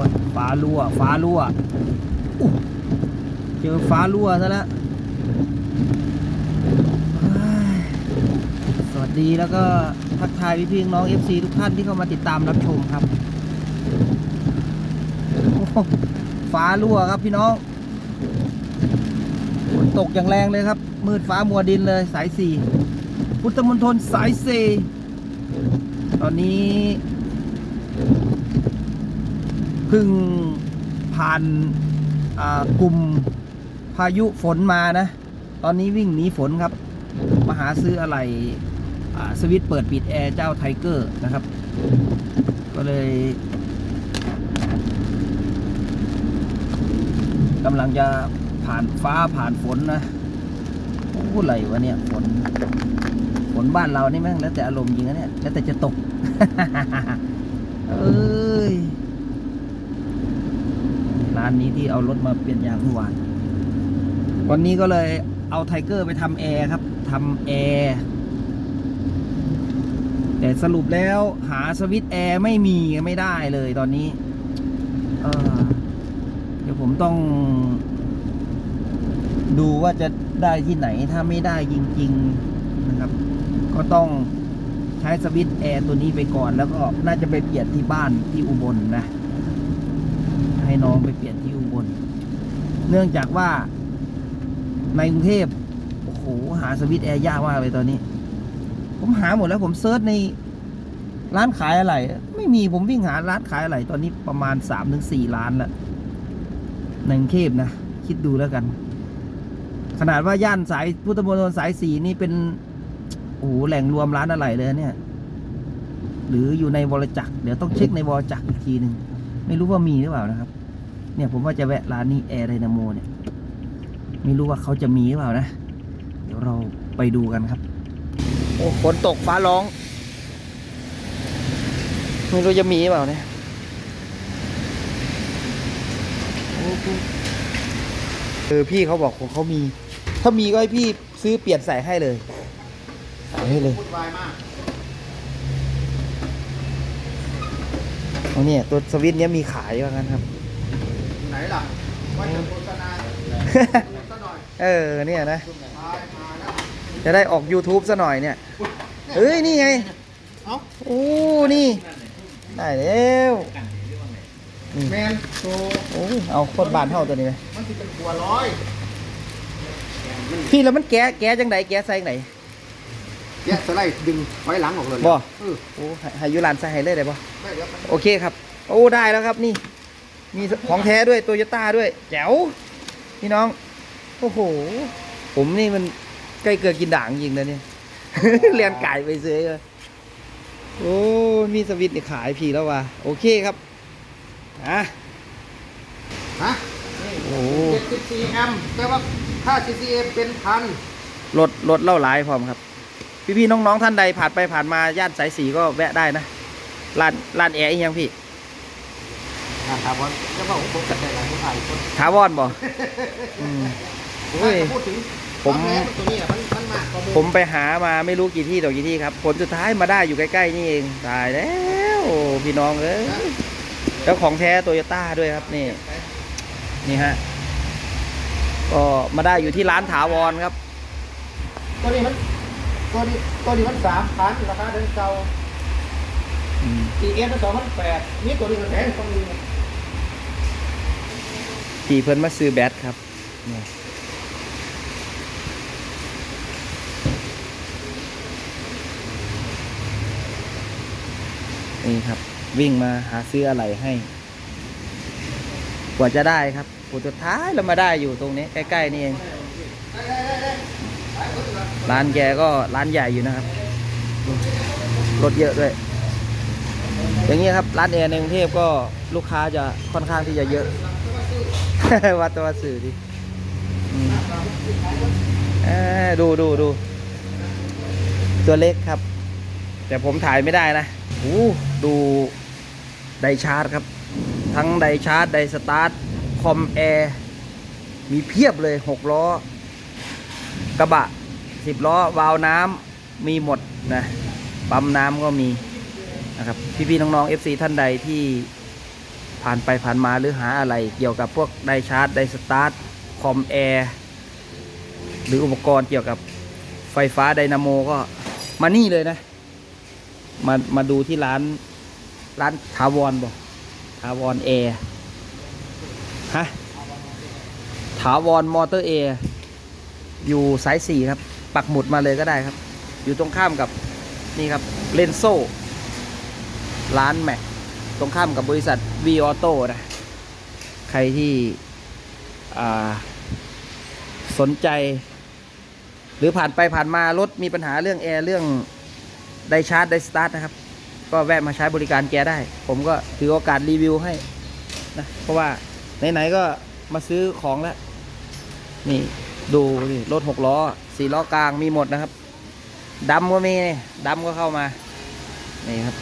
อ้ยฟ้ารั่ว ฟ้ารั่วเจอฟ้ารั่วซะแล้วสวัสดีแล้วก็ทักทายพี่พี่น้อง FC ทุกท่านที่เข้ามาติดตามรับชมครับ ฟ้ารั่วครับพี่น้องฝนตกอย่างแรงเลยครับ มืดฟ้ามัวดินเลยสายสี่พุทธมณฑลสายสี่ตอนนี้ เพิ่งผ่านกลุ่มพายุฝนมานะ ตอนนี้วิ่งหนีฝนครับ มาหาซื้ออะไรสวิตช์เปิดปิดแอร์เจ้าไทเกอร์นะครับ ก็เลยกำลังจะผ่านฟ้าผ่านฝนนะโอ้อะไรวะเนี่ยฝนฝนบ้านเรานี่แม่งแล้วแต่อารมณ์จริงนะเนี่ย แล้วแต่จะตก เอ้ย ร้านนี้ที่เอารถมาเปลี่ยนยางเมื่อวาน วันนี้ก็เลยเอาไทเกอร์ไปทำแอร์ครับทำแอร์แต่สรุปแล้วหาสวิตช์แอร์ไม่มีไม่ได้เลยตอนนี้ เออเดี๋ยวผมต้อง ดูว่าจะได้ที่ไหนถ้าไม่ได้จริง ๆนะครับ ก็ต้องใช้สวิตช์แอร์ตัวนี้ไปก่อน แล้วก็น่าจะไปเปลี่ยนที่บ้านที่อุบลนะให้น้องไปเปลี่ยน เนื่องจากว่าในกรุงเทพโอ้โหหาสวิตช์แอร์ยากมากเลยตอนนี้ ผมหาหมดแล้วผมเซิร์ชในร้านขายอะไร ไม่มีผมวิ่งหาร้านขายอะไร ตอนนี้ประมาณสามถึงสี่ร้านล้วในกรุงเทพนะ คิดดูแล้วกัน ขนาดว่าย่านสายพุทธมณฑลสายสีนี่เป็นโอ้โหแหล่งรวมร้านอะไรเลยเนี่ย หรืออยู่ในวรจักรเดี๋ยวต้องเช็คในวรจักรอีกทีหนึ่งไม่รู้ว่ามีหรือเปล่านะครับ เนี่ยผมว่าจะแวะร้านนี้แอร์ไดนาโมเนี่ย ไม่รู้ว่าเขาจะมีหรือเปล่านะ เดี๋ยวเราไปดูกันครับ โอ้ฝนตกฟ้าร้อง ไม่รู้จะมีหรือเปล่าเนี่ยเออพี่เขาบอกของเขามี ถ้ามีก็ให้พี่ซื้อเปลี่ยนใส่ให้เลยใส่ให้เลยวุ่นวายมากเอาเนี่ยตัวสวิตช์เนี้ยมีขายว่างั้นครับ ล่ะว่าจะโฆษณาสักหน่อยเออเนี่ยนะตายมาแล้วจะได้ออก YouTube ซะหน่อยเนี่ยเอ้ย นี่ไงเอ้าโอ้นี่ ได้แล้วนี่แมนโตโอ้ยเอาโคตรบานเท่าตัวนี้ไหมมันสิเป็นขวดร้อยพี่แล้วมันแก้แก้จังไดแก้ใส่จังไดแยะสไลด์ดึงไว้หลังออกเลยบ่เออโอ้ให้ให้อยุรานใส่ให้เลยได้ปะได้เดี๋ยวมันโอเคครับ โอ้ได้แล้วครับนี่ มีของแท้ด้วยโตโยต้าด้วย แจ๋วพี่น้อง โอ้โห ผมนี่มันใกล้เกลือกินด่างจริงนะเนี่ยเรียนไก่ไปซื้อเลยโอ้มีสวิตช์นี่ขายพี่แล้วว่ะโอเคครับอะฮะโอ้เจ็ดสิบสี่แอมป์แต่ว่าถ้า CCA เป็นพันรถรถเล่าหลายพร้อมครับ พี่ๆน้องๆท่านใดผ่านไปผ่านมาย่านสายสีก็แวะได้นะร้านร้านแอร์อีกยังพี่ นะครับว่าจะว่าผมจัดได้หลายคนถ่ายคนถาวรบ่อืมโอ้ย ถ้าจะพูดถึงผมตอนแรกตัวนี้อะมันมันมากกว่าหผมไปหามาไม่รู้กี่ที่ต่อกี่ที่ครับ ผลสุดท้ายมาได้อยู่ใกล้ๆนี่เองตายแล้วพี่น้องเอ้ยแล้วของแท้โตโยต้าด้วยครับนี่ นี่ฮะก็มาได้อยู่ที่ร้านถาวรครับ ตัวนี้มันตัวนี้ตัวนี้มันสามพันราคาเดินเก่า อืม CCA มันสองพันแปดนี่ตัวนี้มันแพงกว่านี้ พี่เพิ่นมาซื้อแบตครับนี่ครับ วิ่งมาหาซื้ออะไรให้ กว่าจะได้ครับผลสุดท้ายเรามาได้อยู่ตรงนี้ ใกล้ ๆ นี่เอง ร้านแกก็ร้านใหญ่อยู่นะครับ รถเยอะด้วยอย่างนี้ยครับ ร้านแอร์ในกรุงเทพก็ลูกค้าจะค่อนข้างที่จะเยอะ วัดตัวสื่อดิอดูดูดู ตัวเล็กครับ แต่ผมถ่ายไม่ได้นะโอ้ดูไดชาร์จครับ ทั้งไดชาร์จไดสตาร์ท คอมแอร์ มีเพียบเลยหกล้อ กระบะสิบล้อ วาล์วน้ำมีหมดนะ ปั๊มน้ำก็มีนะครับ พี่ๆน้องๆ FC ท่านใดที่ ผ่านไปผ่านมาหรือหาอะไรเกี่ยวกับพวกไดชาร์จไดสตาร์ทคอมแอร์หรืออุปกรณ์เกี่ยวกับไฟฟ้าไดนาโมก็มานี่เลยนะ มามาดูที่ร้านร้านทาวรบอกทาวรแอร์ฮะถาวรมอเตอร์แอร์อยู่สายสี่ครับ ปักหมุดมาเลยก็ได้ครับ อยู่ตรงข้ามกับนี่ครับเลนโซร้านแม็ก ตรงข้ามกับบริษัท V Auto นะ ใครที่สนใจ หรือผ่านไปผ่านมารถมีปัญหาเรื่องแอร์เรื่องไดชาร์จไดสตาร์ทนะครับ ก็แวะมาใช้บริการแกได้ ผมก็ถือโอกาสรีวิวให้นะเพราะว่าไหนๆก็มาซื้อของแล้ว นี่ดูนี่รถหกล้อสี่ล้อกลางมีหมดนะครับดำก็มีดำก็เข้ามา นี่ครับ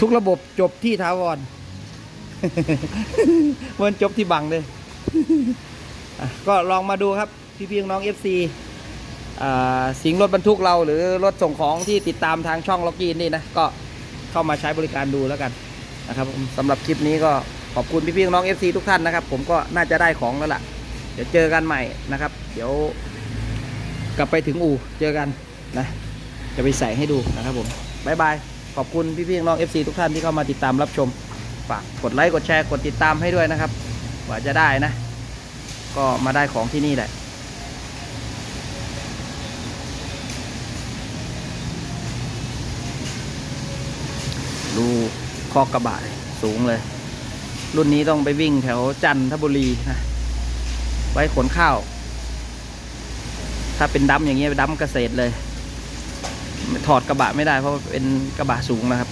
ทุกระบบจบที่ถาวรมันจบที่บังเลย ก็ลองมาดูครับ พี่พี่น้อง FC อ่าสิงรถบรรทุกเราหรือรถส่งของที่ติดตามทางช่องล็อกกี้นี่นะ ก็เข้ามาใช้บริการดูแล้วกันนะครับสำหรับคลิปนี้ก็ขอบคุณพี่พี่น้อง FC ทุกท่านนะครับ ผมก็น่าจะได้ของแล้วล่ะ เดี๋ยวเจอกันใหม่นะครับ เดี๋ยวกลับไปถึงอู่เจอกันนะ จะไปใส่ให้ดูนะครับผม บายบาย ขอบคุณพี่ๆน้อง FC ทุกท่านที่เข้ามาติดตามรับชม ฝากกดไลค์กดแชร์กดติดตามให้ด้วยนะครับกว่าจะได้นะ ก็มาได้ของที่นี่แหละดูคอกกระบะสูงเลย รุ่นนี้ต้องไปวิ่งแถวจันทบุรีนะไว้ขนข้าว ถ้าเป็นดัมอย่างเงี้ยดัมเกษตรเลย ถอดกระบะไม่ได้เพราะเป็นกระบะสูงนะครับ